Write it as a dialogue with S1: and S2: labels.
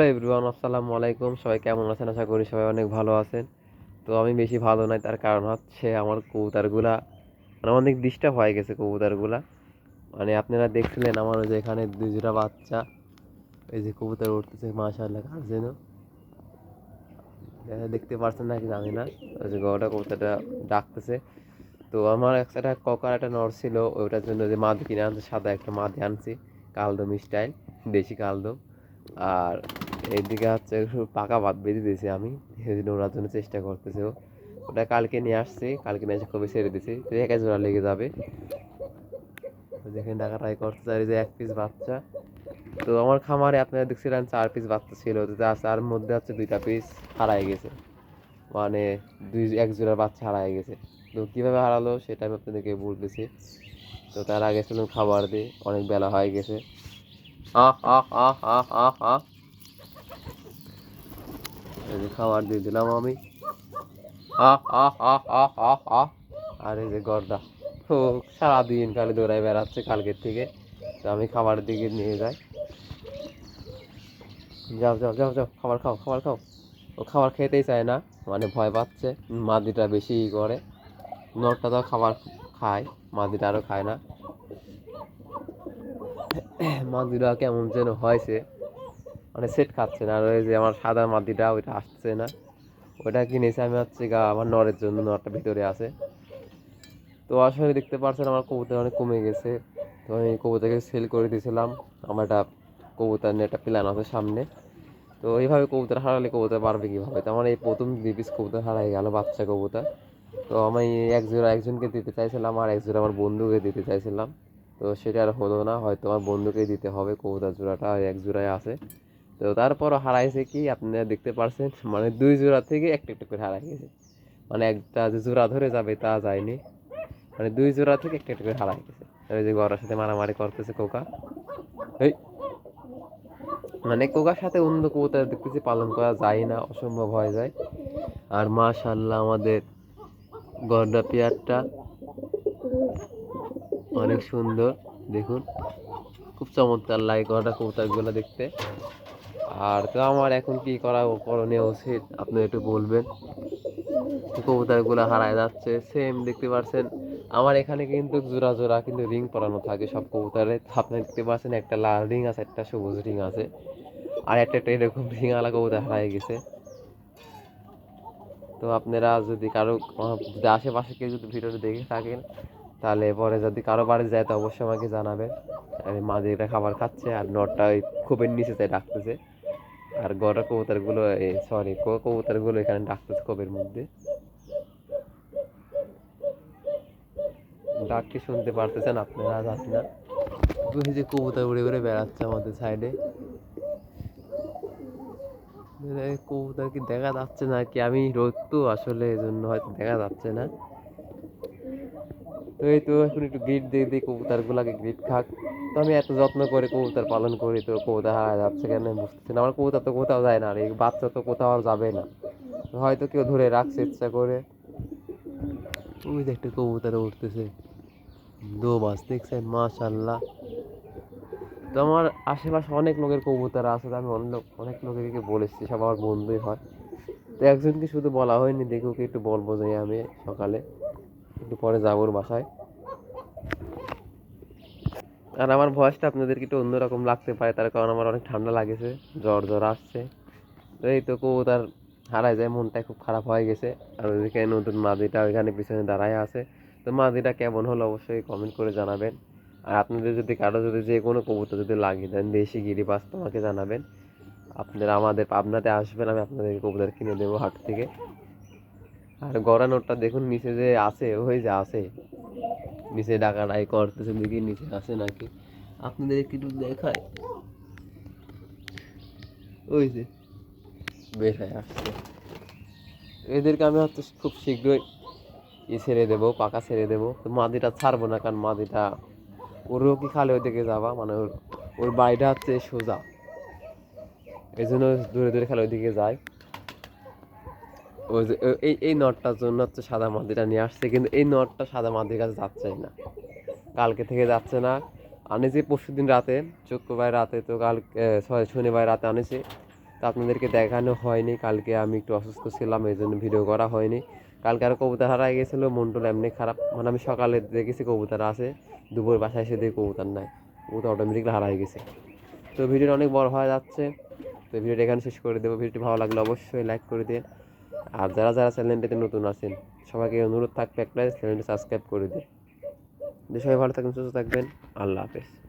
S1: Hello everyone, আসসালামু আলাইকুম। সবাই কেমন আছেন? আশা করি সবাই অনেক ভালো আছেন। তো আমি বেশি ভালো নাই, তার কারণ হচ্ছে আমার কবুতারগুলা মানে অনেক ডিস্টার্ব হয়ে গেছে কবুতারগুলা। মানে আপনারা দেখছিলেন আমার ওই যে এখানে দুই জোড়া বাচ্চা, এই যে কবুতর উঠতেছে, মাশাআল্লাহ কার যেন। দেখা- দেখতে পারছেন নাকি জানি না। ওই যে গড়টা কবুতরটা ডাকতেছে। তো আমার একটা ককার একটা নর ছিল, ওইটার জন্য যে মাদি কিনে আনছে, সাদা একটা মাদি আনছি, কালদম স্টাইল দেশি কালদম। আর এইদিকে হচ্ছে পাকা ভাত বেঁধে দিয়েছি আমি। সেদিন ওড়ার জন্য চেষ্টা করতেছে ওটা কালকে নিয়ে আসছি, কালকে নিয়ে এসে কবে ছেড়ে দিছি? তো একা জোড়া লেগে যাবে। তো দেখেন টাকা ট্রাই করতে চাই যে এক পিস বাচ্চা। তো আমার খামারে আপনারা দেখছিলেন চার পিস বাচ্চা ছিল, তো তার মধ্যে হচ্ছে দুইটা পিস হারাই গেছে। মানে দুই, এক জোড়ার বাচ্চা হারাই গেছে। তো কীভাবে হারালো সেটা আমি আপনাদেরকে বলতেছি। তো তার আগে শুনুন খাবার দিই, অনেক বেলা হয়ে গেছে। আহ আহ আহ আহ আহ। যে খাবার দিয়ে দিলাম আমি। আর যে গর্দা। ও, সারাদিন খালি দৌড়ায় বেড়াচ্ছে কালকের থেকে। তো আমি খাবারের দিকে নিয়ে যাই। যাও যাও যাও যাও, খাবার খাও খাবার খাও। ও খাবার খেতেই চায় না মানে ভয় পাচ্ছে। মাদিটা বেশি করে। নরটা তো খাবার খায়, মাদিটা আরও খায় না। মাদিটা কেমন যেন হয়েছে। মানে সেট খাচ্ছে না। আর ওই যে আমার সাদা মাদিটা ওইটা আসছে না। ওইটা কিনেছি আমি হচ্ছে গা, আমার নরের জন্য, নরটা ভিতরে আছে। তো আসলে দেখতে পাচ্ছেন আমার কবুতর অনেক কমে গেছে। তো আমি কবুতরকে সেল করে দিয়েছিলাম। আমার একটা কবুতর নিয়ে একটা প্ল্যান আছে সামনে। তো এইভাবে কবুতর হারালে কবুতর পারবে কীভাবে? তো আমার এই প্রথম দুই পিস কবুতর হারাই গেল, বাচ্চা কবুতর। তো আমি এক জোড়া একজনকে দিতে চাইছিলাম আর এক জোড়া আমার বন্ধুকে দিতে চাইছিলাম। তো সেটা আর হলো না, হয়তো আমার বন্ধুকেই দিতে হবে কবুতর জোড়াটা এক জোড়ায় আছে। তো তারপরও হারাইছে কি আপনারা দেখতে পারছেন? মানে দুই জোড়া থেকে একটা একটা করে হারাই গেছে। মানে একটা যে জোড়া ধরে যাবে তা যায়নি। মানে দুই জোড়া থেকে একটা একটা করে হারাই গেছে। ওই যে গড়ার সাথে মারামারি করতেছে কোকা এই! মানে কোকার সাথে অন্য কবুতর দেখতেছি পালন করা যায় না, অসম্ভব হয়ে যায়। আর মাশাল্লাহ আমাদের গড়া পেয়ারটা অনেক সুন্দর। দেখুন, খুব চমৎকার লাগে গড়া কবুতরগুলো দেখতে। আর তো আমার এখন কি করা করণীয় উচিত? আপনি একটু বলবেন। কবুতরগুলো হারায় যাচ্ছে। সেম দেখতে পাচ্ছেন আমার এখানে কিন্তু জোড়া জোড়া কিন্তু রিং পরানো থাকে সব কবুতরে। আপনি দেখতে পাচ্ছেন একটা লাল রিং আছে, একটা সবুজ রিং আছে। আর একটা একটা এরকম রিং আলা কবুতর হারাই গেছে। তো আপনারা যদি কারও, যদি আশেপাশে কেউ যদি ভিডিওটা দেখে থাকেন, তাহলে পরে যদি কারও বাড়ি যায়, তো অবশ্যই আমাকে জানাবেন। আমি মাঝিটা খাবার খাচ্ছে আর নটটা খুবের নিচে যায়, ডাকতেছে। আর গড়া কবুতরগুলো সরি কবুতরগুলো এখানে ডাকতেছে খোপের মধ্যে। ডাক কি শুনতে পারতেছেন আপনারা জানি না ওই যে কবুতর উড়ে উড়ে বেড়াচ্ছে আমাদের সাইডে। কবুতর কি দেখা যাচ্ছে না কি আমি রোদ তো আসলে এই জন্য হয়তো দেখা যাচ্ছে না। এই তো এখন একটু গ্রিট দিয়ে দিই কবুতরগুলাকে গ্রিট খাক। তো আমি এত যত্ন করে কবুতর পালন করি তো কবুতর হারা যাচ্ছে কেন বুঝতেছি না। আমার কবুতর তো কোথাও যায় না আর এই বাচ্চা তো কোথাও আর যাবে না। হয়তো কেউ ধরে রাখছে ইচ্ছা করে। ওই যে একটা কবুতর উঠতেছে। দো মাছ দেখছেন মাশাল্লাহ তো আমার আশেপাশে অনেক লোকের কবুতর আছে আমি অনেক অনেক লোকেরকে বলেছি, সব আমার বন্ধুই হয়। তো একজনকে শুধু বলা হয়নি দেখে ওকে একটু বলব যে আমি সকালে। একটু পরে যাব বাসায়। আর আমার ভয়েসটা আপনাদেরকে একটু অন্যরকম লাগতে পারে, তার কারণ আমার অনেক ঠান্ডা লাগেছে, জ্বর জ্বর আসছে। এই তো কবুতর হারায় যায় মনটা খুব খারাপ হয়ে গেছে। আর ওইদিকে নতুন মাদিটা ওইখানে পিছনে দাঁড়ায় আছে। তো মাদিটা কেমন হলো অবশ্যই কমেন্ট করে জানাবেন। আর আপনাদের যদি কারও যদি যে কোনো কবুতর যদি লাগিয়ে দেন, দেশি গিরিবাস তো আমাকে জানাবেন। আপনারা আমাদের পাবনাতে আসবেন, আমি আপনাদের কবুতর কিনে দেবো হাট থেকে। আর গড়া নোটটা দেখুন, নিচে যে আছে, ওই যে আছে। নিচে ডাকাটাই করতেছে, দেখি নিচে আছে নাকি। আপনাদের একটু দেখায় ওই যে, বের হয়ে আসছে। এদেরকে আমি হয়তো খুব শীঘ্রই ই ছেড়ে দেবো, পাকা ছেড়ে দেবো। তো মাদিটা ছাড়বো না, কারণ মাদিটা, ওরও কি খালে ওইদিকে যাবা? মানে ওর ওর বাড়িটা হচ্ছে সোজা। এই জন্য দূরে দূরে খালে ওইদিকে যায়। ওই যে এই এই নটটার জন্য হচ্ছে সাদা মাদিটা নিয়ে আসছে, কিন্তু এই নটটা সাদা মাদির কাছে যাচ্ছে না। কালকে থেকে যাচ্ছে না। আনেছি পরশু দিন রাতে, শুক্রবার রাতে তো কাল শনিবার রাতে আনেছি। তো আপনাদেরকে দেখানো হয়নি, কালকে আমি একটু অসুস্থ ছিলাম, এই জন্য ভিডিও করা হয়নি। কালকে আরও কবুতর হারাই গেছিল মনটুল এমনি খারাপ। মানে আমি সকালে দেখেছি কবুতর আছে, দুপুর বাসায় এসে দেখি কবুতর নাই। কবুতর অটোমেটিকলি হারাই গেছে। তো ভিডিওটা অনেক বড় হয়ে যাচ্ছে। তো ভিডিওটা এখানে শেষ করে দেবো। ভিডিওটি ভালো লাগলে অবশ্যই লাইক করে দিন। আর যারা যারা চ্যানেলটিতে নতুন আছেন, সবাইকে অনুরোধ থাকবে একটাই, চ্যানেলটি সাবস্ক্রাইব করে দিন। সবাই ভালো থাকবেন, সুস্থ থাকবেন। আল্লাহ হাফেজ।